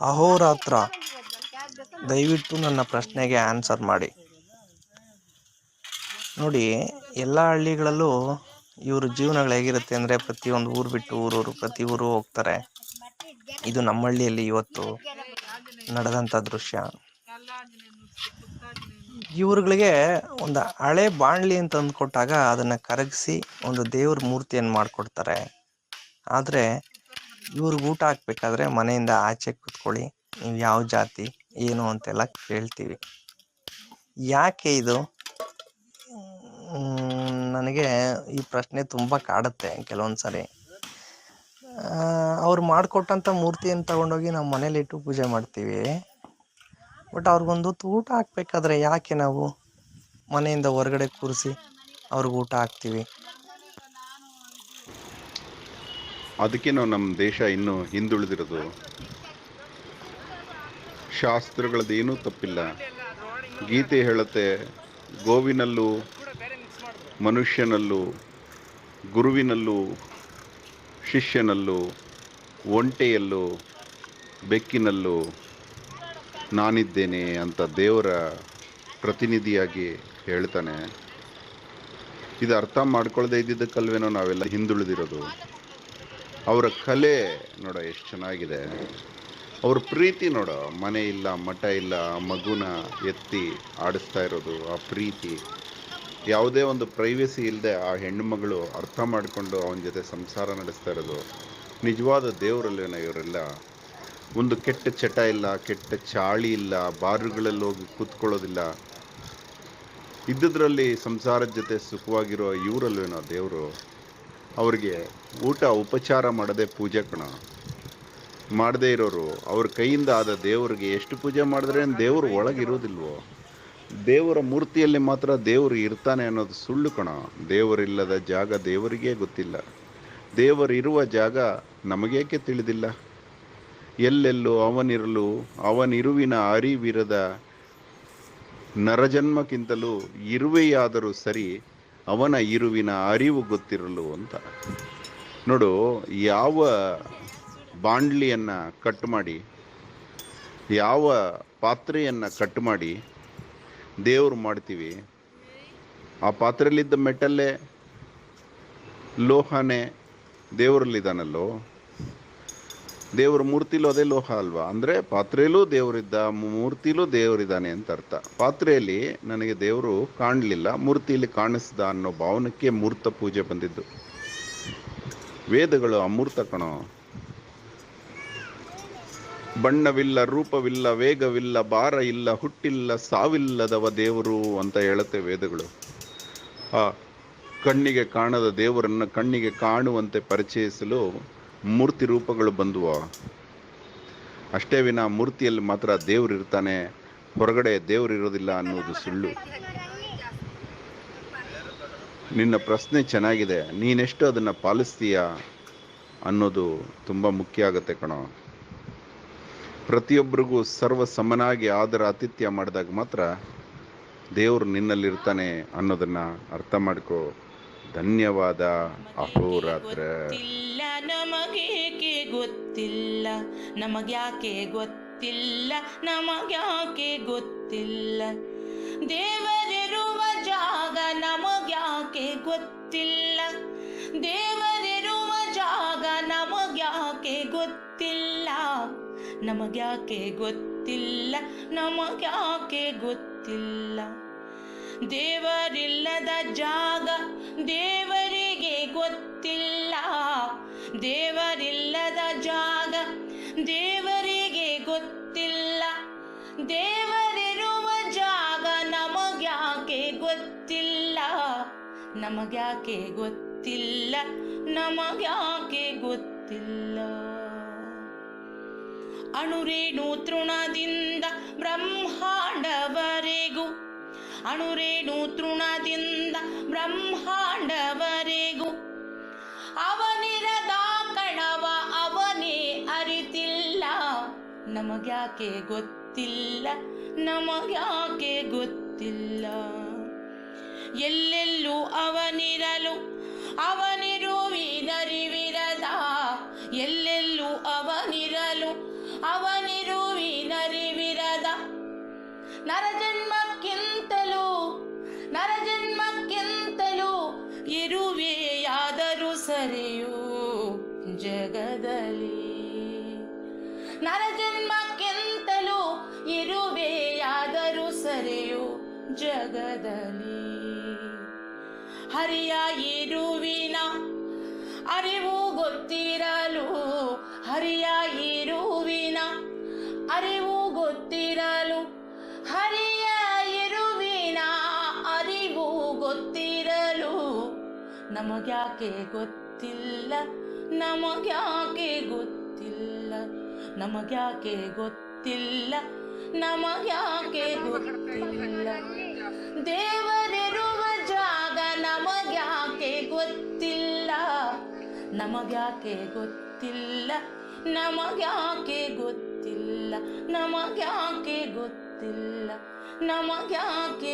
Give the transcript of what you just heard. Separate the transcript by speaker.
Speaker 1: ಅಹೋರಾತ್ರ, ದಯವಿಟ್ಟು ನನ್ನ ಪ್ರಶ್ನೆಗೆ ಆನ್ಸರ್ ಮಾಡಿ. ನೋಡಿ, ಎಲ್ಲ ಹಳ್ಳಿಗಳಲ್ಲೂ ಇವ್ರ ಜೀವನಗಳು ಹೇಗಿರುತ್ತೆ ಅಂದರೆ ಪ್ರತಿಯೊಂದು ಊರು ಬಿಟ್ಟು ಊರೂರು ಪ್ರತಿ ಊರು ಹೋಗ್ತಾರೆ. ಇದು ನಮ್ಮ ಹಳ್ಳಿಯಲ್ಲಿ ಇವತ್ತು ನಡೆದಂಥ ದೃಶ್ಯ. ಇವ್ರುಗಳಿಗೆ ಒಂದು ಹಳೆ ಬಾಣಲಿ ಅಂತ ಅಂದ್ಕೊಟ್ಟಾಗ ಅದನ್ನು ಕರಗಿಸಿ ಒಂದು ದೇವ್ರ ಮೂರ್ತಿಯನ್ನು ಮಾಡಿಕೊಡ್ತಾರೆ. ಆದರೆ ಇವ್ರಿಗೆ ಊಟ ಹಾಕ್ಬೇಕಾದ್ರೆ ಮನೆಯಿಂದ ಆಚೆ ಕೂತ್ಕೊಳ್ಳಿ, ನೀವು ಯಾವ ಜಾತಿ, ಏನು ಅಂತೆಲ್ಲ ಕೇಳ್ತೀವಿ. ಯಾಕೆ ಇದು? ನನಗೆ ಈ ಪ್ರಶ್ನೆ ತುಂಬ ಕಾಡುತ್ತೆ ಕೆಲವೊಂದು ಸಾರಿ ಅವ್ರು ಮಾಡಿಕೊಟ್ಟಂಥ ಮೂರ್ತಿಯನ್ನು ತಗೊಂಡೋಗಿ ನಾವು ಮನೇಲಿಟ್ಟು ಪೂಜೆ ಮಾಡ್ತೀವಿ. ಬಟ್ ಅವ್ರಿಗೊಂದು ಊಟ ಹಾಕ್ಬೇಕಾದ್ರೆ ಯಾಕೆ ನಾವು ಮನೆಯಿಂದ ಹೊರಗಡೆ ಕೂರಿಸಿ ಅವ್ರಿಗೆ ಊಟ ಹಾಕ್ತೀವಿ?
Speaker 2: ಅದಕ್ಕೆ ನಾವು ನಮ್ಮ ದೇಶ ಇನ್ನೂ ಹಿಂದುಳಿದಿರೋದು. ಶಾಸ್ತ್ರಗಳದ್ದೇನೂ ತಪ್ಪಿಲ್ಲ. ಗೀತೆ ಹೇಳುತ್ತೆ, ಗೋವಿನಲ್ಲೂ, ಮನುಷ್ಯನಲ್ಲೂ, ಗುರುವಿನಲ್ಲೂ, ಶಿಷ್ಯನಲ್ಲೂ, ಒಂಟೆಯಲ್ಲೂ, ಬೆಕ್ಕಿನಲ್ಲೂ ನಾನಿದ್ದೇನೆ ಅಂತ ದೇವರ ಪ್ರತಿನಿಧಿಯಾಗಿ ಹೇಳ್ತಾನೆ. ಇದು ಅರ್ಥ ಮಾಡ್ಕೊಳ್ಳದೆ ಇದ್ದಿದ್ದಕ್ಕಲ್ವೇನೋ ನಾವೆಲ್ಲ ಹಿಂದುಳಿದಿರೋದು. ಅವರ ಕಲೆ ನೋಡೋ ಎಷ್ಟು ಚೆನ್ನಾಗಿದೆ. ಅವ್ರ ಪ್ರೀತಿ ನೋಡ, ಮನೆ ಇಲ್ಲ, ಮಠ ಇಲ್ಲ, ಮಗುನ ಎತ್ತಿ ಆಡಿಸ್ತಾ ಇರೋದು ಆ ಪ್ರೀತಿ. ಯಾವುದೇ ಒಂದು ಪ್ರೈವೇಸಿ ಇಲ್ಲದೆ ಆ ಹೆಣ್ಣುಮಗಳು ಅರ್ಥ ಮಾಡಿಕೊಂಡು ಅವನ ಜೊತೆ ಸಂಸಾರ ನಡೆಸ್ತಾ ಇರೋದು. ನಿಜವಾದ ದೇವರಲ್ಲೇನ ಇವರೆಲ್ಲ. ಒಂದು ಕೆಟ್ಟ ಚಟ ಇಲ್ಲ, ಕೆಟ್ಟ ಚಾಳಿ ಇಲ್ಲ ಬಾರುಗಳಲ್ಲಿ ಹೋಗಿ ಕೂತ್ಕೊಳ್ಳೋದಿಲ್ಲ. ಇದ್ದದ್ರಲ್ಲಿ ಸಂಸಾರದ ಜೊತೆ ಸುಖವಾಗಿರೋ ಇವರಲ್ಲೇನೋ ದೇವರು. ಅವ್ರಿಗೆ ಊಟ ಉಪಚಾರ ಮಾಡದೆ ಪೂಜೆ ಕಣ. ಮಾಡದೇ ಇರೋರು, ಅವ್ರ ಕೈಯಿಂದ ಆದ ದೇವರಿಗೆ ಎಷ್ಟು ಪೂಜೆ ಮಾಡಿದ್ರೆ ದೇವರು ಒಳಗಿರೋದಿಲ್ವೋ? ದೇವರ ಮೂರ್ತಿಯಲ್ಲಿ ಮಾತ್ರ ದೇವರು ಇರ್ತಾನೆ ಅನ್ನೋದು ಸುಳ್ಳು ಕಣ. ದೇವರಿಲ್ಲದ ಜಾಗ ದೇವರಿಗೇ ಗೊತ್ತಿಲ್ಲ. ದೇವರಿರುವ ಜಾಗ ನಮಗೇಕೆ ತಿಳಿದಿಲ್ಲ? ಎಲ್ಲೆಲ್ಲೂ ಅವನಿರಲು, ಅವನಿರುವಿನ ಅರಿವಿರದ ನರಜನ್ಮಕ್ಕಿಂತಲೂ ಇರುವೆಯಾದರೂ ಸರಿ ಅವನ ಇರುವಿನ ಅರಿವು ಗೊತ್ತಿರಲು ಅಂತ. ನೋಡು, ಯಾವ ಬಾಂಡ್ಲಿಯನ್ನು ಕಟ್ ಮಾಡಿ, ಯಾವ ಪಾತ್ರೆಯನ್ನು ಕಟ್ ಮಾಡಿ ದೇವರು ಮಾಡ್ತೀವಿ, ಆ ಪಾತ್ರೆಯಲ್ಲಿದ್ದ ಮೆಟಲ್ಲೇ, ಲೋಹನೇ ದೇವರಲ್ಲಿದ್ದಾನಲ್ಲೋ ದೇವರ ಮೂರ್ತಿಲೂ ಅದೇ ಲೋಹ ಅಲ್ವಾ? ಅಂದರೆ ಪಾತ್ರೆಯಲ್ಲೂ ದೇವರಿದ್ದ, ಮೂರ್ತಿಲೂ ದೇವರಿದ್ದಾನೆ ಅಂತ ಅರ್ಥ. ಪಾತ್ರೆಯಲ್ಲಿ ನನಗೆ ದೇವರು ಕಾಣಲಿಲ್ಲ, ಮೂರ್ತಿಯಲ್ಲಿ ಕಾಣಿಸ್ದ ಅನ್ನೋ ಭಾವನಕ್ಕೆ ಮೂರ್ತ ಪೂಜೆ ಬಂದಿದ್ದು. ವೇದಗಳು ಅಮೂರ್ತ ಕಣೋ. ಬಣ್ಣವಿಲ್ಲ, ರೂಪವಿಲ್ಲ, ವೇಗವಿಲ್ಲ, ಭಾರ ಇಲ್ಲ, ಹುಟ್ಟಿಲ್ಲ, ಸಾವಿಲ್ಲದವ ದೇವರು ಅಂತ ಹೇಳುತ್ತೆ ವೇದಗಳು. ಆ ಕಣ್ಣಿಗೆ ಕಾಣದ ದೇವರನ್ನು ಕಣ್ಣಿಗೆ ಕಾಣುವಂತೆ ಪರಿಚಯಿಸಲು ಮೂರ್ತಿ ರೂಪಗಳು ಬಂದುವ? ಅಷ್ಟೇ ವಿನ ಮೂರ್ತಿಯಲ್ಲಿ ಮಾತ್ರ ದೇವರು ಇರ್ತಾನೆ, ಹೊರಗಡೆ ದೇವರು ಇರೋದಿಲ್ಲ ಅನ್ನೋದು ಸುಳ್ಳು. ನಿನ್ನ ಪ್ರಶ್ನೆ ಚೆನ್ನಾಗಿದೆ, ನೀನೆಷ್ಟು ಅದನ್ನು ಪಾಲಿಸ್ತೀಯ ಅನ್ನೋದು ತುಂಬ ಮುಖ್ಯ ಆಗುತ್ತೆ ಕಣೋ. ಪ್ರತಿಯೊಬ್ಬರಿಗೂ ಸರ್ವ ಸಮನಾಗಿ ಆದರ ಆತಿಥ್ಯ ಮಾಡಿದಾಗ ಮಾತ್ರ ದೇವರು ನಿನ್ನಲ್ಲಿರ್ತಾನೆ ಅನ್ನೋದನ್ನು ಅರ್ಥ ಮಾಡ್ಕೋ. ಧನ್ಯವಾದ ಅಹೋರಾತ್ರ.
Speaker 3: ಗೊತ್ತಿಲ್ಲ, ನಮಗೇಕೆ ಗೊತ್ತಿಲ್ಲ, ನಮಗ್ಯಾಕೆ ಗೊತ್ತಿಲ್ಲ ನಮಗ್ಯಾಕೆ ಗೊತ್ತಿಲ್ಲ. ದೇವರಿರುವ ಜಾಗ ನಮಗ್ಯಾಕೆ ಗೊತ್ತಿಲ್ಲ. ದೇವರಿರುವ ಜಾಗ ನಮಗ್ಯಾಕೆ ಗೊತ್ತಿಲ್ಲ. ನಮಗ್ಯಾಕೆ ಗೊತ್ತಿಲ್ಲ ನಮಗ್ಯಾಕೆ ಗೊತ್ತಿಲ್ಲ. ದೇವರಿಲ್ಲದ ದೇವರಿಗೆ ಗೊತ್ತಿಲ್ಲ. ದೇವರಿಲ್ಲದ ಜಾಗ ದೇವರಿಗೆ ಗೊತ್ತಿಲ್ಲ. ದೇವರಿರುವ ಜಾಗ ನಮಗ್ಯಾಕೆ ಗೊತ್ತಿಲ್ಲ. ನಮಗ್ಯಾಕೆ ಗೊತ್ತಿಲ್ಲ. ನಮಗ್ಯಾಕೆ ಗೊತ್ತಿಲ್ಲ. ಅಣುರೇಣು ತೃಣದಿಂದ ಬ್ರಹ್ಮಾಂಡವರೆಗೂ ಅಣುರೇಣು ತೃಣದಿಂದ ಬ್ರಹ್ಮಾಂಡವರೆಗೂ. ಅವನಿರದ ಕಣವ ಅವನೇ ಅರಿತಿಲ್ಲ. ನಮಗ್ಯಾಕೆ ಗೊತ್ತಿಲ್ಲ ನಮಗ್ಯಾಕೆ ಗೊತ್ತಿಲ್ಲ. ಎಲ್ಲೆಲ್ಲೂ ಅವನಿರಲು ಅವನಿರುವಿನರಿವಿರದ ಎಲ್ಲೆಲ್ಲೂ ಅವನಿರಲು ಅವನಿರುವಿನರಿವಿರದ ನರಜನ್ಮಕ್ಕಿಂತಲೂ ಜಗದಲ್ಲಿ. ನರಜನ್ಮಕ್ಕಿಂತಲೂ ಇರುವೆಯಾದರೂ ಸರಿಯು ಜಗದಲ್ಲಿ. ಹರಿಯ ಇರುವಿನ ಅರಿವು ಗೊತ್ತಿರಲು, ಹರಿಯ ಇರುವಿನ ಅರಿವು ಗೊತ್ತಿರಲು, ಹರಿಯ ಇರುವಿನ ಅರಿವು ಗೊತ್ತಿರಲು ನಮಗ್ಯಾಕೆ ಗೊತ್ತಿಲ್ಲ? ನಮಗ್ಯಾಕೆ ಗೊತ್ತಿಲ್ಲ ನಮಗ್ಯಾಕೆ ಗೊತ್ತಿಲ್ಲ ನಮಗ್ಯಾಕೆ ಗೊತ್ತಿಲ್ಲ. ದೇವರಿರುವ ಜಾಗ ನಮಗ್ಯಾಕೆ ಗೊತ್ತಿಲ್ಲ ನಮಗ್ಯಾಕೆ ಗೊತ್ತಿಲ್ಲ ನಮಗ್ಯಾಕೆ ಗೊತ್ತಿಲ್ಲ ನಮಗ್ಯಾಕೆ ಗೊತ್ತಿಲ್ಲ ನಮಗ್ಯಾಕೆ ಗೊತ್ತಿಲ್ಲ